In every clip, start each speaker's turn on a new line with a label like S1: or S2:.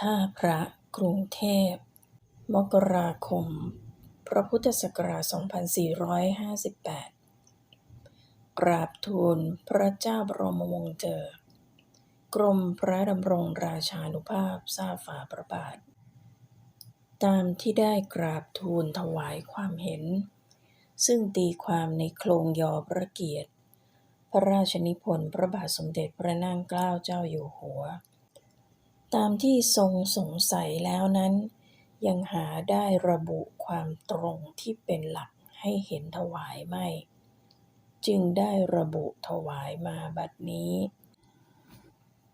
S1: ท่าพระกรุงเทพ มกราคม พระพุทธศักราช 2458 กราบทูลพระเจ้าบรมวงศ์เธอกรมพระดำรงราชานุภาพทราบฝ่าพระบาท ตามที่ได้กราบทูลถวายความเห็น ซึ่งตีความในโครงยอพระเกียรติ พระราชนิพนธ์พระบาทสมเด็จพระนั่งเกล้าเจ้าอยู่หัว ตามที่ทรงสงสัยแล้วนั้น ยังหาได้ระบุความตรงที่เป็นหลักให้เห็นถวายไม่ จึงได้ระบุถวายมาบัดนี้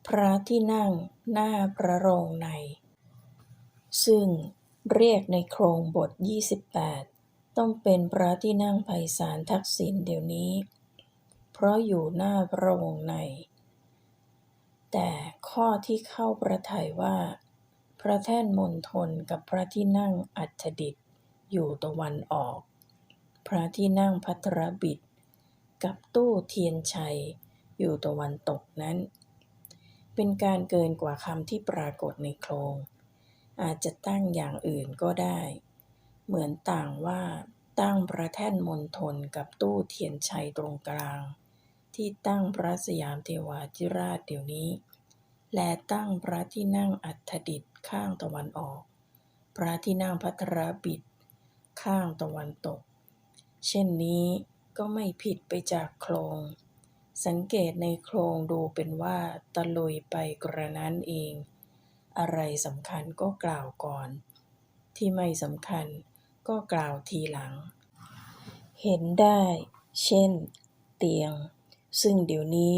S1: พระที่นั่งหน้าพระโรงใน ซึ่งเรียกในโครงบท 28 ต้องเป็นพระที่นั่งไพศาลทักษิณเดี๋ยวนี้ เพราะอยู่หน้าพระองค์ใน แต่ข้อที่เข้าประทัยว่า พระแท่นมณฑลกับพระที่นั่งอัฏฐดิษฐ์อยู่ตะวันออก พระที่นั่งพัทรบิดกับตู้เทียนชัยอยู่ตะวันตกนั้น เป็นการเกินกว่าคำที่ปรากฏในโครง อาจจะตั้งอย่างอื่นก็ได้ เหมือนต่างว่าตั้งพระแท่นมณฑลกับตู้เทียนชัยตรงกลาง ที่ตั้งพระสยามเทวาธิราชเดี๋ยวนี้ และตั้งพระที่นั่งอัฏฐดิษฐ์ข้างตะวันออก พระที่นั่งพัทรบิดข้างตะวันตก เช่นนี้ก็ไม่ผิดไปจากโครง สังเกตในโครงดูเป็นว่าตะลุยไปกระนั้นเอง อะไรสำคัญก็กล่าวก่อน ที่ไม่สำคัญก็กล่าวทีหลัง เห็นได้ เช่น เตียง ซึ่งเดี๋ยวนี้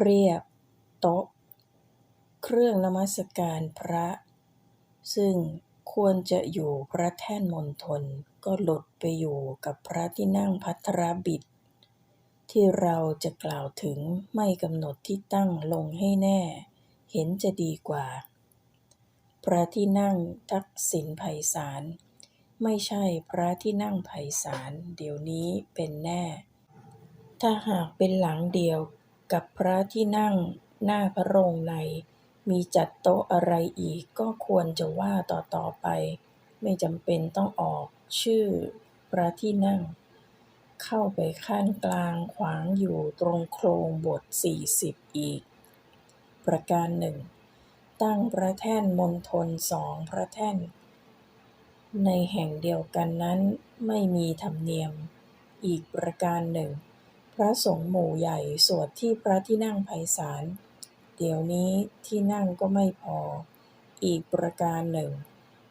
S1: เรียกโต๊ะ เครื่องนมัสการพระ ซึ่งควรจะอยู่พระแท่นมณฑลก็หลุดไปอยู่กับพระที่นั่งพัทรบิด ที่เราจะกล่าวถึงไม่กำหนดที่ตั้งลงให้แน่ เห็นจะดีกว่า พระที่นั่งทักษิณไพศาลไม่ใช่พระที่นั่งไพศาลเดี๋ยวนี้เป็นแน่ ถ้าหากเป็นหลังเดียวกับพระที่นั่งหน้าพระโรงใน มีจัดโต๊ะอะไรอีกก็ควรจะว่าต่อ ๆ ไป ไม่จำเป็นต้องออกชื่อพระที่นั่ง เข้าไปขั้นกลางขวางอยู่ตรงโครงบท 40 อีก ประการหนึ่ง ตั้งพระแท่นมณฑลสองพระแท่น ในแห่งเดียวกันนั้นไม่มีธรรมเนียม อีกประการหนึ่ง ระสงฆ์หมู่ใหญ่สวดที่พระที่นั่งไพศาล เดี๋ยวนี้ที่นั่งก็ไม่พอ อีกประการหนึ่ง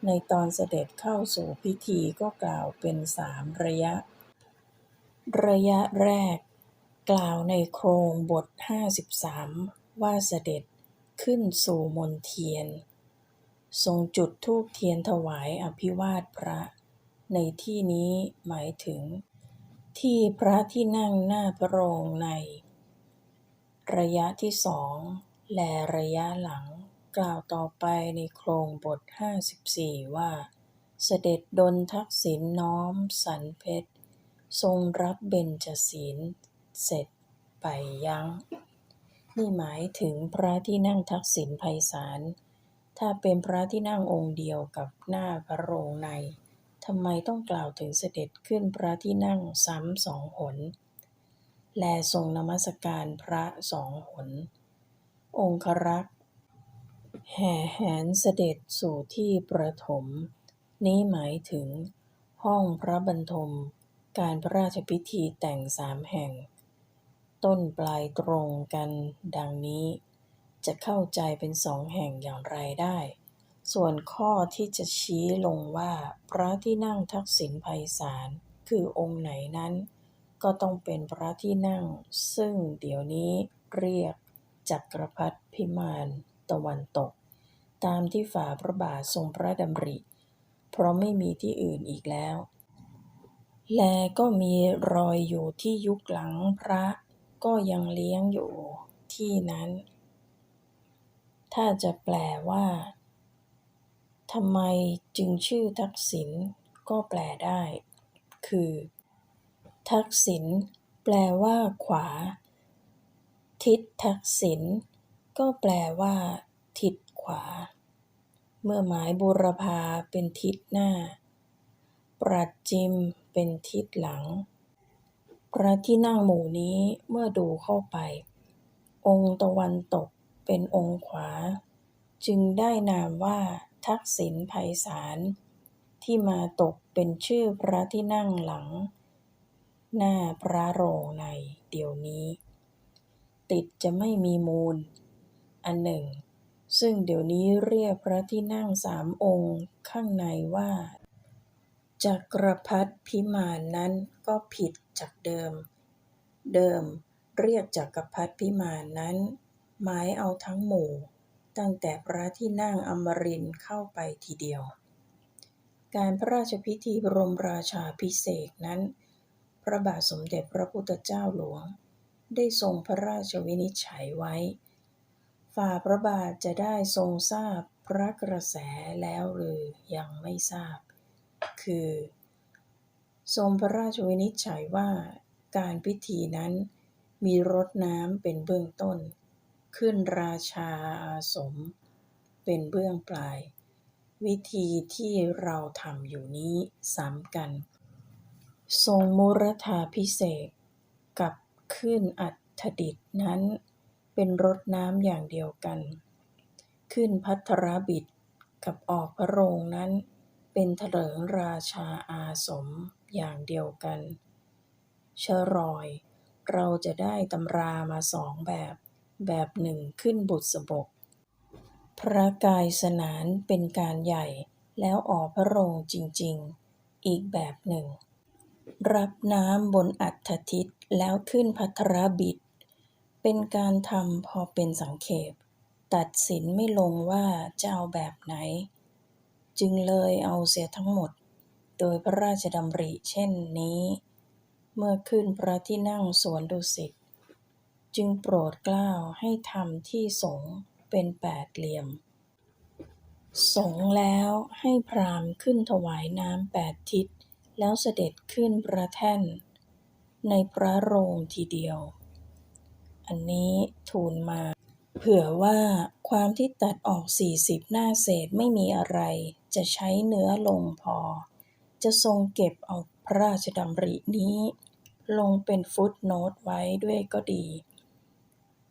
S1: ในตอนเสด็จเข้าสู่พิธีก็กล่าวเป็นสามระยะ ระยะแรก กล่าวในโครงบท 53 ว่าเสด็จขึ้นสู่มณเทียน ทรงจุดธูปเทียนถวายอภิวาทพระ ในที่นี้หมายถึง ที่พระที่นั่งหน้าพระโรงใน ระยะที่สองและระยะหลังกล่าวต่อไปในโครงบท 54 ว่า เสด็จดลทักษิณน้อมสันเพชร ทรงรับเบญจศีลเสร็จไปยังนี่หมายถึงพระที่นั่งทักษิณไพศาลถ้าเป็นพระที่นั่งองค์เดียวกับหน้าพระโรงใน ทำไมต้องกล่าวถึงเสด็จขึ้นพระที่นั่งซ้ำสองหน และทรงนมัสการพระสองหน องครักษ์แห่แหนเสด็จสู่ที่ประถม นี้หมายถึง ห้องพระบรรทม การพระราชพิธีแต่งสามแห่ง ต้นปลายตรงกันดังนี้ จะเข้าใจเป็นสองแห่งอย่างไรได้ ส่วนข้อที่จะชี้ลงว่าพระที่นั่งทักษิณไพศาลคือองค์ไหนนั้น ก็ต้องเป็นพระที่นั่ง ซึ่งเดี๋ยวนี้เรียกจักรพรรดิพิมานตะวันตก ตามที่ฝ่าพระบาททรงพระดำริ เพราะไม่มีที่อื่นอีกแล้ว และก็มีรอยอยู่ที่ยุคหลังพระก็ยังเลี้ยงอยู่ที่นั้น ถ้าจะแปลว่า ทำไมจึงชื่อทักษิณก็แปลได้ คือ ทักษิณแปลว่าขวา ทิศทักษิณก็แปลว่า ทิศขวา เมื่อหมายบูรพาเป็นทิศหน้า ปรัดจิมเป็นทิศหลัง พระที่นั่งหมู่นี้เมื่อดูเข้าไป องค์ตะวันตกเป็นองค์ขวา จึงได้นามว่า ทักษิณไพศาลที่มาตกเป็นชื่อพระที่นั่งหลัง หน้าพระโรงในเดี๋ยวนี้ ติดจะไม่มีมูล อันหนึ่ง ซึ่งเดี๋ยวนี้เรียกพระที่นั่งสามองค์ข้างในว่าจักรพรรดิพิมานนั้นก็ผิดจากเดิม เดิมเรียกจักรพรรดิพิมานนั้น หมายเอาทั้งหมู่ ตั้งแต่พระที่นั่งอมรินเข้าไปทีเดียว การพระราชพิธีบรมราชาภิเศษนั้น พระบาทสมเด็จพระพุทธเจ้าหลวง ได้ทรงพระราชวินิจฉัยไว้ ฝ่าพระบาทจะได้ทรงทราบพระกระแสแล้วหรือยังไม่ทราบ คือ ทรงพระราชวินิจฉัยว่าการพิธีนั้นมีรดน้ำเป็นเบื้องต้น ขึ้นราชาอาสม เป็นเบื้องปลาย วิธีที่เราทำอยู่นี้ซ้ำกัน ทรงมุรธาพิเศษกับขึ้นอัฐดิษฐ์นั้น เป็นรดน้ำอย่างเดียวกัน ขึ้นพัทรบิดกับออกพระโรงนั้น เป็นเถลิงราชาอาสมอย่างเดียวกันเชรอย เราจะได้ตำรามาสองแบบ แบบหนึ่งขึ้นบุษบก พระกายสนานเป็นการใหญ่แล้วออกพระโรงจริง ๆ อีกแบบหนึ่ง รับน้ำบนอัฐทิศแล้วขึ้นพัทรบิด เป็นการทำพอเป็นสังเขป ตัดสินไม่ลงว่าจะเอาแบบไหน จึงเลยเอาเสียทั้งหมด โดยพระราชดำริเช่นนี้ เมื่อขึ้นพระที่นั่งสวนดุสิต จึงโปรดเกล้าให้ทำที่สงเป็นแปดเหลี่ยม สงแล้วให้พราหมณ์ขึ้นถวายน้ำแปดทิศ แล้วเสด็จขึ้นพระแท่น ในพระโรงทีเดียว อันนี้ทูลมา เผื่อว่าความที่ตัดออกสี่สิบหน้าเศษไม่มีอะไรจะใช้เนื้อลงพอ จะทรงเก็บเอาพระราชดำรินี้ ลงเป็นฟุตโนตไว้ด้วยก็ดี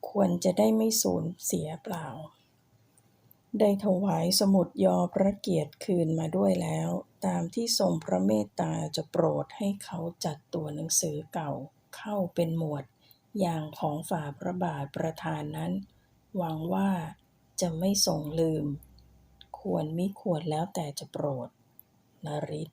S1: ควรจะได้ไม่สูญเสียเปล่า ได้ถวายสมุดยอพระเกียรติคืนมาด้วยแล้ว ตามที่ทรงพระเมตตาจะโปรดให้เขาจัดตัวหนังสือเก่าเข้าเป็นหมวดอย่างของฝ่าพระบาทประธานนั้น หวังว่าจะไม่ทรงลืม ควรมิควรแล้วแต่จะโปรดนริศ